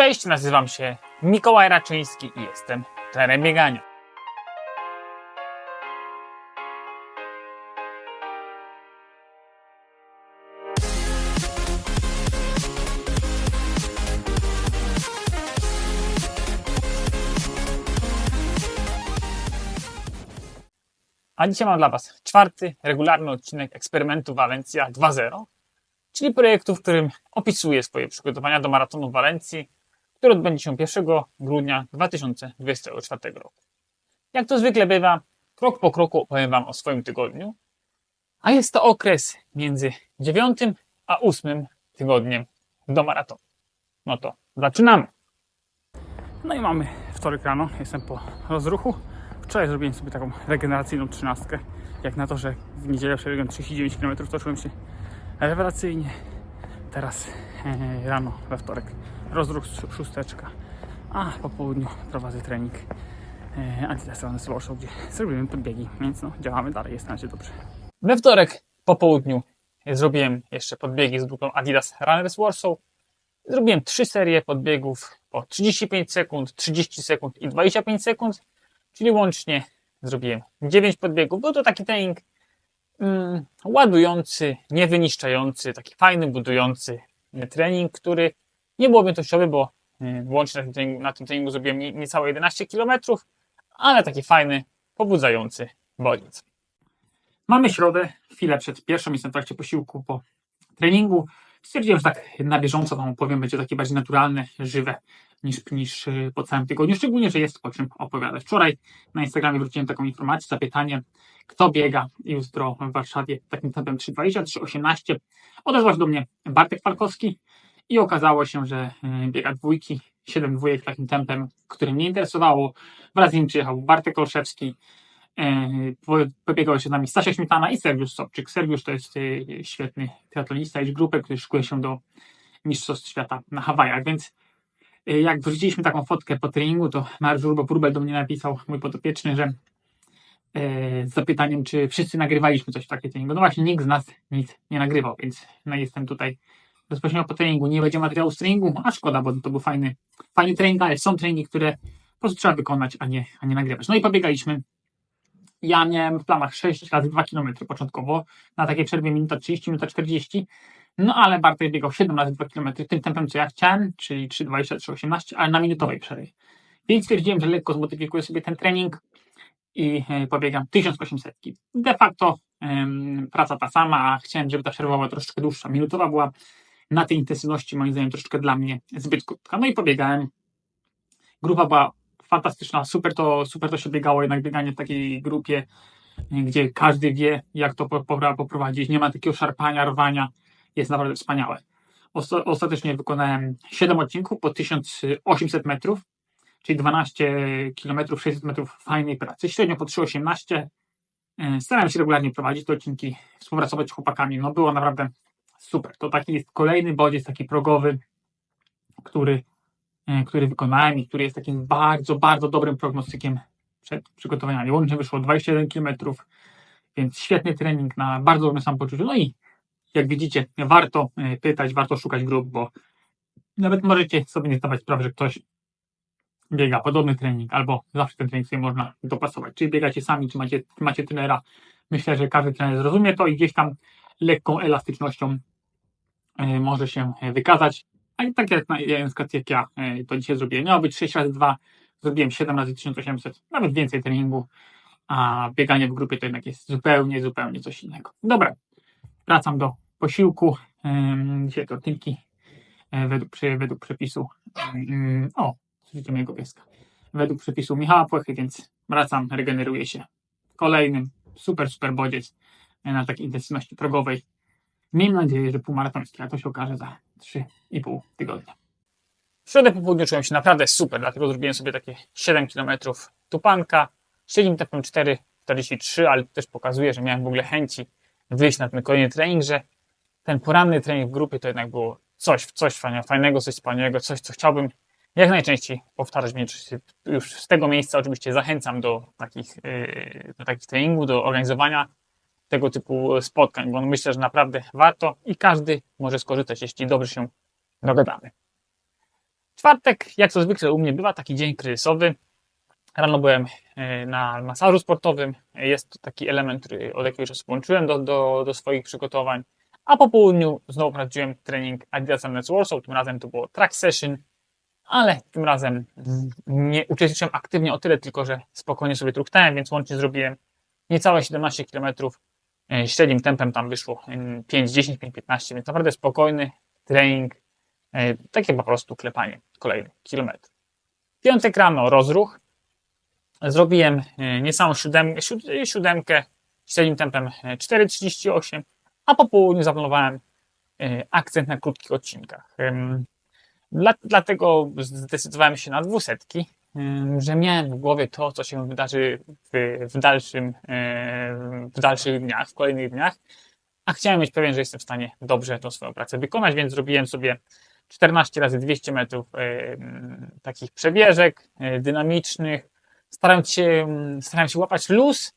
Cześć, nazywam się Mikołaj Raczyński i jestem trenerem biegania. A dzisiaj mam dla Was czwarty, regularny odcinek eksperymentu Walencja 2.0, czyli projektu, w którym opisuję swoje przygotowania do maratonu Walencji, który odbędzie się 1 grudnia 2024 roku. Jak to zwykle bywa, krok po kroku opowiem Wam o swoim tygodniu, a jest to okres między 9 a 8 tygodniem do maratonu. No to zaczynamy! No i mamy wtorek rano, jestem po rozruchu. Wczoraj zrobiłem sobie taką regeneracyjną trzynastkę. Jak na to, że w niedzielę przebiegłem 39 km, to czułem się rewelacyjnie. Teraz e, rano, we wtorek, rozruch sz- szósteczka, a po południu prowadzę trening e, Adidas Runners Warsaw, gdzie zrobimy podbiegi, więc no, działamy dalej, jest na razie dobrze. We wtorek po południu zrobiłem jeszcze podbiegi z grupą Adidas Runners Warsaw. Zrobiłem trzy serie podbiegów po 35 sekund, 30 sekund i 25 sekund, czyli łącznie zrobiłem 9 podbiegów. Był to taki trening mm, ładujący, niewyniszczający, taki fajny, budujący e, trening, który nie był objętościowy, bo e, łącznie na tym treningu, na tym treningu zrobiłem nie, niecałe 11 km, ale taki fajny, pobudzający bodziec. Mamy środę, chwilę przed pierwszą, jestem w trakcie posiłku po treningu. Stwierdziłem, że tak na bieżąco Wam opowiem, będzie takie bardziej naturalne, żywe niż, niż y, po całym tygodniu, szczególnie, że jest o czym opowiadać. Wczoraj na Instagramie wróciłem taką informację, zapytanie, kto biega jutro w Warszawie takim tempem 3.20, 3.18. Odezwał się do mnie Bartek Falkowski i okazało się, że y, biega dwójki, 7 dwójek takim tempem, które mnie interesowało. Wraz z nim przyjechał Bartek Olszewski, e, po- pobiegał się z nami Stasia Śmietana i Sergiusz Sobczyk. Sergiusz to jest e, świetny triatlonista i grupę, który szykuje się do Mistrzostw Świata na Hawajach, więc e, jak wrzuciliśmy taką fotkę po treningu, to Mariusz Urbo-Purbel do mnie napisał, mój podopieczny, że e, z zapytaniem, czy wszyscy nagrywaliśmy coś w takiego treningu. No właśnie, nikt z nas nic nie nagrywał, więc no, jestem tutaj bezpośrednio po treningu. Nie będzie materiału treningu, a szkoda, bo to był fajny, fajny trening, ale są treningi, które po prostu trzeba wykonać, a nie, a nie nagrywać. No i pobiegaliśmy. Ja miałem w planach 6 razy 2 km początkowo, na takiej przerwie minuta 30, minuta 40, no ale Bartek biegał 7 razy 2 km tym tempem, co ja chciałem, czyli 3,20, 3,18, ale na minutowej przerwie. Więc stwierdziłem, że lekko zmodyfikuję sobie ten trening i e, pobiegam 1800. De facto praca ta sama, a chciałem, żeby ta przerwa była troszeczkę dłuższa. Minutowa była na tej intensywności, moim zdaniem, troszeczkę dla mnie zbyt krótka. No i pobiegałem. Grupa była fantastyczna, super to, super to się biegało, jednak bieganie w takiej grupie, gdzie każdy wie, jak to po- po- poprowadzić, nie ma takiego szarpania, rwania, jest naprawdę wspaniałe. Osta- Ostatecznie wykonałem 7 odcinków po 1800 metrów, czyli 12 km, 600 metrów fajnej pracy, średnio po 3,18. Y, Starałem się regularnie prowadzić te odcinki, współpracować z chłopakami, no było naprawdę super. To taki jest kolejny bodziec, taki progowy, który e, który wykonałem i który jest takim bardzo, bardzo dobrym prognostykiem przed przygotowaniami. Łącznie wyszło 21 km, więc świetny trening na bardzo dobrym samopoczuciu. No i jak widzicie, warto e, pytać, warto szukać grup, bo nawet możecie sobie nie zdawać sprawy, że ktoś biega podobny trening, albo zawsze ten trening sobie można dopasować. Czy biegacie sami, czy macie, czy macie trenera. Myślę, że każdy trener zrozumie to i gdzieś tam lekką elastycznością może się e, wykazać. A i tak jak na, na przykład jak ja e, to dzisiaj zrobiłem. Miało być 6 razy 2, zrobiłem 7 razy 1800, nawet więcej treningu, a bieganie w grupie to jednak jest zupełnie, zupełnie coś innego. Dobra, wracam do posiłku. Dzisiaj tortilki e, według, według przepisu. O, słyszycie mojego pieska. Według przepisu Michała Płechy, więc wracam, regeneruję się. Kolejnym super, super bodziec e, na takiej intensywności progowej. Miejmy nadzieję, że półmaratoński, a to się okaże za 3,5 tygodnia. W środę po południu czułem się naprawdę super, dlatego zrobiłem sobie takie 7 km tupanka, średnim tempem 4,43, ale to też pokazuje, że miałem w ogóle chęci wyjść na ten kolejny trening, że ten poranny trening w grupie to jednak było coś, coś fajnego, coś wspaniałego, coś, co chciałbym jak najczęściej powtarzać. Już z tego miejsca oczywiście zachęcam do takich, yy, do takich treningów, do organizowania tego typu spotkań, bo myślę, że naprawdę warto i każdy może skorzystać, jeśli dobrze się dogadamy. Czwartek, jak to zwykle u mnie bywa, taki dzień kryzysowy. Rano byłem e, na masażu sportowym. Jest to taki element, który od jakiegoś czasu włączyłem do, do, do swoich przygotowań. A po południu znowu prowadziłem trening Adidas Runner's Warsaw. Tym razem to było track session, ale tym razem nie uczestniczyłem aktywnie o tyle, tylko że spokojnie sobie truchtałem, więc łącznie zrobiłem niecałe 17 km e, średnim tempem. Tam wyszło 5, 10, 5, 15, więc naprawdę spokojny trening. e, Takie po prostu klepanie kolejnych kilometrów. Piątek rano rozruch. Zrobiłem e, niecałą siódem, siód- siódemkę średnim tempem e, 4,38, a po południu zaplanowałem e, akcent na krótkich odcinkach. Dlatego zdecydowałem się na dwusetki, że miałem w głowie to, co się wydarzy w, w, dalszym, e, w dalszych dniach, w kolejnych dniach, a chciałem być pewien, że jestem w stanie dobrze tą swoją pracę wykonać, więc zrobiłem sobie 14 razy 200 metrów m, takich przebieżek dynamicznych, starając się, m, starałem się łapać luz,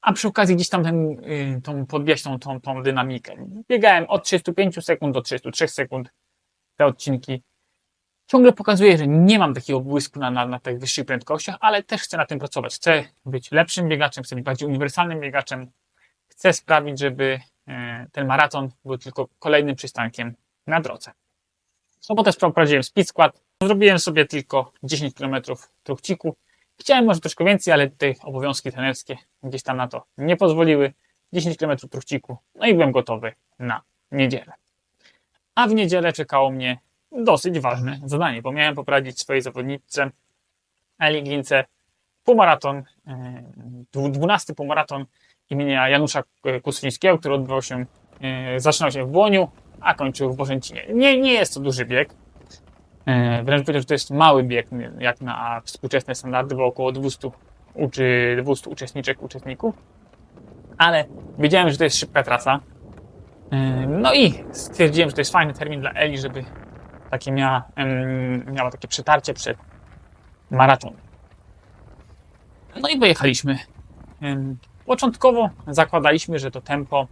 a przy okazji gdzieś tam ten, tą, podbijać tą, tą, tą dynamikę. Biegałem od 35 sekund do 33 sekund te odcinki. Ciągle pokazuję, że nie mam takiego błysku na, na, na tych wyższych prędkościach, ale też chcę na tym pracować. Chcę być lepszym biegaczem, chcę być bardziej uniwersalnym biegaczem. Chcę sprawić, żeby e, ten maraton był tylko kolejnym przystankiem na drodze. Sobotę prowadziłem speed skład. Zrobiłem sobie tylko 10 km truchciku. Chciałem może troszkę więcej, ale tutaj obowiązki trenerskie gdzieś tam na to nie pozwoliły. 10 km truchciku. No i byłem gotowy na niedzielę. A w niedzielę czekało mnie dosyć ważne zadanie, bo miałem poprawić swojej zawodniczce Eli Glince półmaraton, e, dwu- 12 półmaraton imienia Janusza Kuslińskiego, który odbywał się, e, zaczynał się w Błoniu, a kończył w Bożęcinie. Nie, nie jest to duży bieg. E, Wręcz powiedział, że to jest mały bieg, jak na współczesne standardy, bo około 200, uczy, 200 uczestniczek, uczestników. Ale wiedziałem, że to jest szybka trasa. E, No i stwierdziłem, że to jest fajny termin dla Eli, żeby takie miała, miała takie przetarcie przed maratonem. No i pojechaliśmy. Em, Początkowo zakładaliśmy, że to tempo,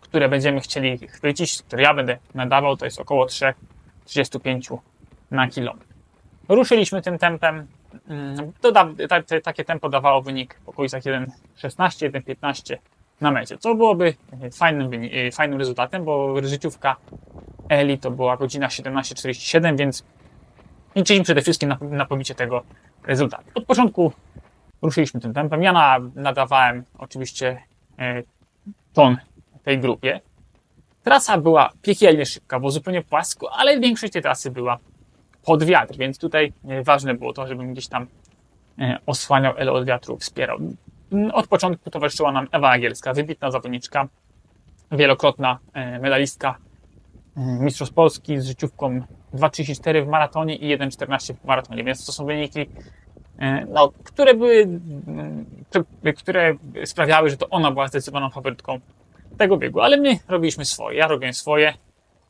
które będziemy chcieli chwycić, które ja będę nadawał, to jest około 3,35 na kilometr. Ruszyliśmy tym tempem. Mm, Doda, ta, te, takie tempo dawało wynik w okolicach 1,16, 1,15 na mecie, co byłoby fajnym, fajnym rezultatem, bo życiówka Eli to była godzina 17.47, więc liczyliśmy przede wszystkim na, na pobicie tego rezultatu. Od początku ruszyliśmy tym tempem. Ja na, nadawałem oczywiście e, ton tej grupie. Trasa była piekielnie szybka, bo zupełnie płasko, ale większość tej trasy była pod wiatr, więc tutaj e, ważne było to, żebym gdzieś tam e, osłaniał Elę od wiatru, wspierał. Mm, Od początku towarzyszyła nam Ewa Agielska, wybitna zawodniczka, wielokrotna e, medalistka Mistrzostw Polski z życiówką 2,34 w maratonie i 1,14 w maratonie, więc to są wyniki, e, no, które były, mm, które- sprawiały, że to ona była zdecydowaną faworytką tego biegu, ale my robiliśmy swoje, ja robiłem swoje,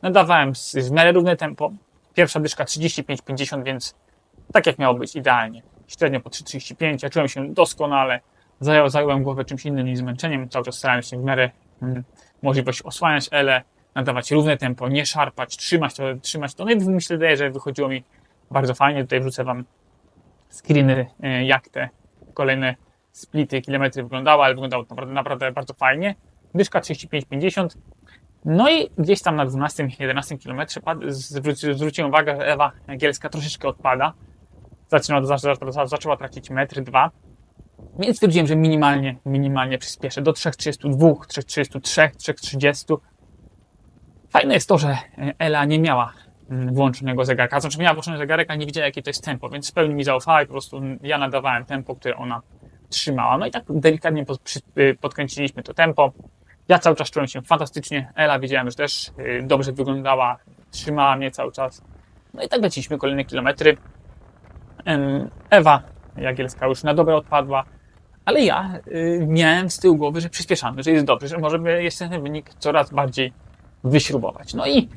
nadawałem w miarę równe tempo, pierwsza dyszka 35-50, więc tak jak miało być idealnie, średnio po 3,35, ja czułem się doskonale, zajął, zająłem głowę czymś innym niż zmęczeniem, cały czas starałem się w miarę mm, możliwość osłaniać Elę, nadawać równe tempo, nie szarpać, trzymać to, trzymać to. No i myślę, że wychodziło mi bardzo fajnie. Tutaj wrzucę Wam screeny, e, jak te kolejne splity, kilometry wyglądały, ale wyglądało naprawdę, naprawdę bardzo fajnie. Dyszka 35-50. No i gdzieś tam na 12-11 kilometrze pad- zwróci- zwróciłem uwagę, że Ewa Gielska troszeczkę odpada. Zaczyna, zaczęła, zaczęła tracić metr, dwa. Więc stwierdziłem, że minimalnie, minimalnie przyspieszę do 3,32, 3,33, 3,30. Fajne jest to, że Ela nie miała włączonego zegarka. Znaczy miała włączony zegarek, ale nie wiedziała jakie to jest tempo, więc w pełni mi zaufała i po prostu ja nadawałem tempo, które ona trzymała. No i tak delikatnie y, podkręciliśmy to tempo. Ja cały czas czułem się fantastycznie. Ela wiedziałem, że też y, dobrze wyglądała, trzymała mnie cały czas. No i tak leciliśmy kolejne kilometry. Ewa Jagielska już na dobre odpadła, ale ja y, miałem z tyłu głowy, że przyspieszamy, że jest dobrze, że możemy jeszcze ten wynik coraz bardziej wyśrubować. No i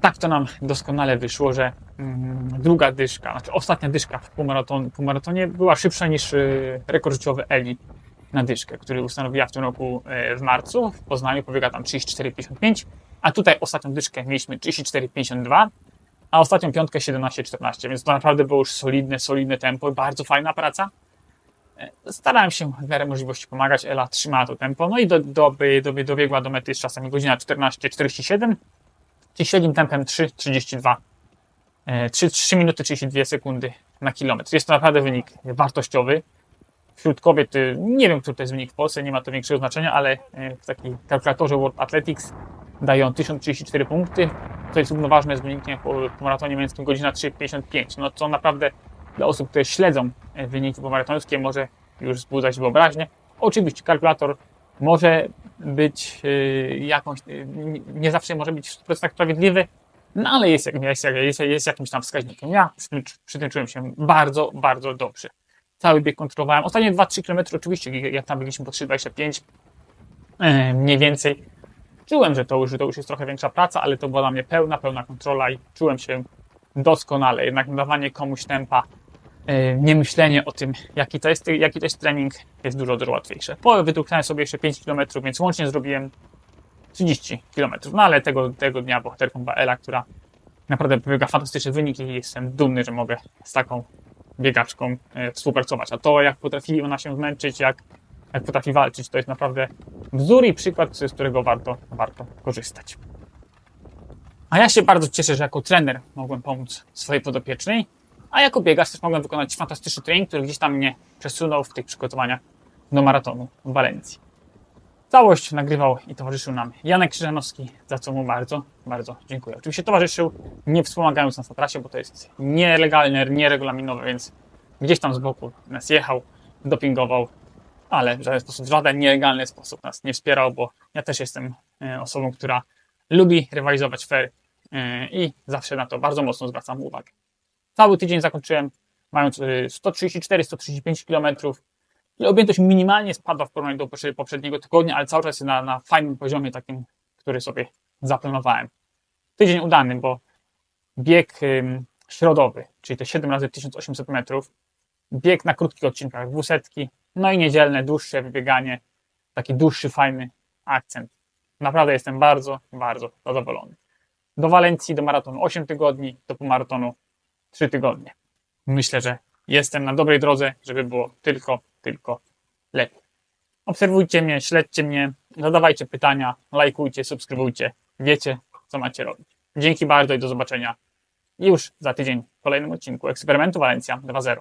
tak to nam doskonale wyszło, że mm, druga dyszka, znaczy ostatnia dyszka w półmaraton, półmaratonie była szybsza niż y, rekord życiowy Eli na dyszkę, który ustanowiła w tym roku y, w marcu. W Poznaniu pobiega tam 34,55, a tutaj ostatnią dyszkę mieliśmy 34,52, a ostatnią piątkę 17-14, więc to naprawdę było już solidne, solidne tempo, bardzo fajna praca. Starałem się w miarę możliwości pomagać, Ela trzymała to tempo, no i do, do, do, dobiegła do mety z czasami godzina 14.47, czyli średnim tempem 3.32, e, 3, 3 minuty 32 sekundy na kilometr. Jest to naprawdę wynik wartościowy. Wśród kobiet, y, nie wiem, który to jest wynik w Polsce, nie ma to większego znaczenia, ale e, w takiej kalkulatorze World Athletics dają 1034 punkty, co jest równoważne z wynikiem po, po maratonie męskim godzina 3.55. No co naprawdę dla osób, które śledzą e, wyniki pomaratońskie może już wzbudzać wyobraźnię. Oczywiście kalkulator może być y, jakąś, y, nie- zawsze może być w 100% sprawiedliwy, no ale jest, jest, jest, jakimś tam wskaźnikiem. Ja przy tym, przy tym czułem się bardzo, bardzo dobrze. Cały bieg kontrolowałem. Ostatnie 2-3 km oczywiście, jak tam biegliśmy po 3,25 e, mniej więcej, Czułem, że to już, to już jest trochę większa praca, ale to była dla mnie pełna, pełna kontrola i czułem się doskonale. Jednak nadawanie komuś tempa, nie myślenie o tym, jaki to, jest, jaki to jest trening, jest dużo, dużo łatwiejsze. Po wydruknąłem sobie jeszcze 5 km, więc łącznie zrobiłem 30 km. No ale tego, tego dnia bohaterką była Ela, która naprawdę pobiega fantastyczny wynik i jestem dumny, że mogę z taką biegaczką e, współpracować. A to, jak potrafi ona się zmęczyć, jak, jak potrafi walczyć, to jest naprawdę wzór i przykład, z którego warto, warto korzystać. A ja się bardzo cieszę, że jako trener mogłem pomóc swojej podopiecznej, a jako biegacz też mogłem wykonać fantastyczny trening, który gdzieś tam mnie przesunął w tych przygotowaniach do maratonu w Walencji. Całość nagrywał i towarzyszył nam Janek Krzyżanowski, za co mu bardzo, bardzo dziękuję. Oczywiście towarzyszył, nie wspomagając nas na trasie, bo to jest nielegalne, nieregulaminowe, więc gdzieś tam z boku nas jechał, dopingował, ale w żaden sposób, w żaden nielegalny sposób nas nie wspierał, bo ja też jestem e, osobą, która lubi rywalizować fair e, i zawsze na to bardzo mocno zwracam uwagę. Cały tydzień zakończyłem mając e, 134-135 km. I objętość minimalnie spadła w porównaniu do poprze- poprzedniego tygodnia, ale cały czas na, na fajnym poziomie, takim, który sobie zaplanowałem. Tydzień udany, bo bieg ym, środowy, czyli te 7 razy 1800 metrów, bieg na krótkich odcinkach, dwusetki, no i niedzielne, dłuższe wybieganie, taki dłuższy, fajny akcent. Naprawdę jestem bardzo, bardzo zadowolony. Do Walencji, do maratonu 8 tygodni, do półmaratonu 3 tygodnie. Myślę, że jestem na dobrej drodze, żeby było tylko, tylko lepiej. Obserwujcie mnie, śledźcie mnie, zadawajcie pytania, lajkujcie, subskrybujcie. Wiecie, co macie robić. Dzięki bardzo i do zobaczenia już za tydzień w kolejnym odcinku Eksperymentu Walencja 2.0.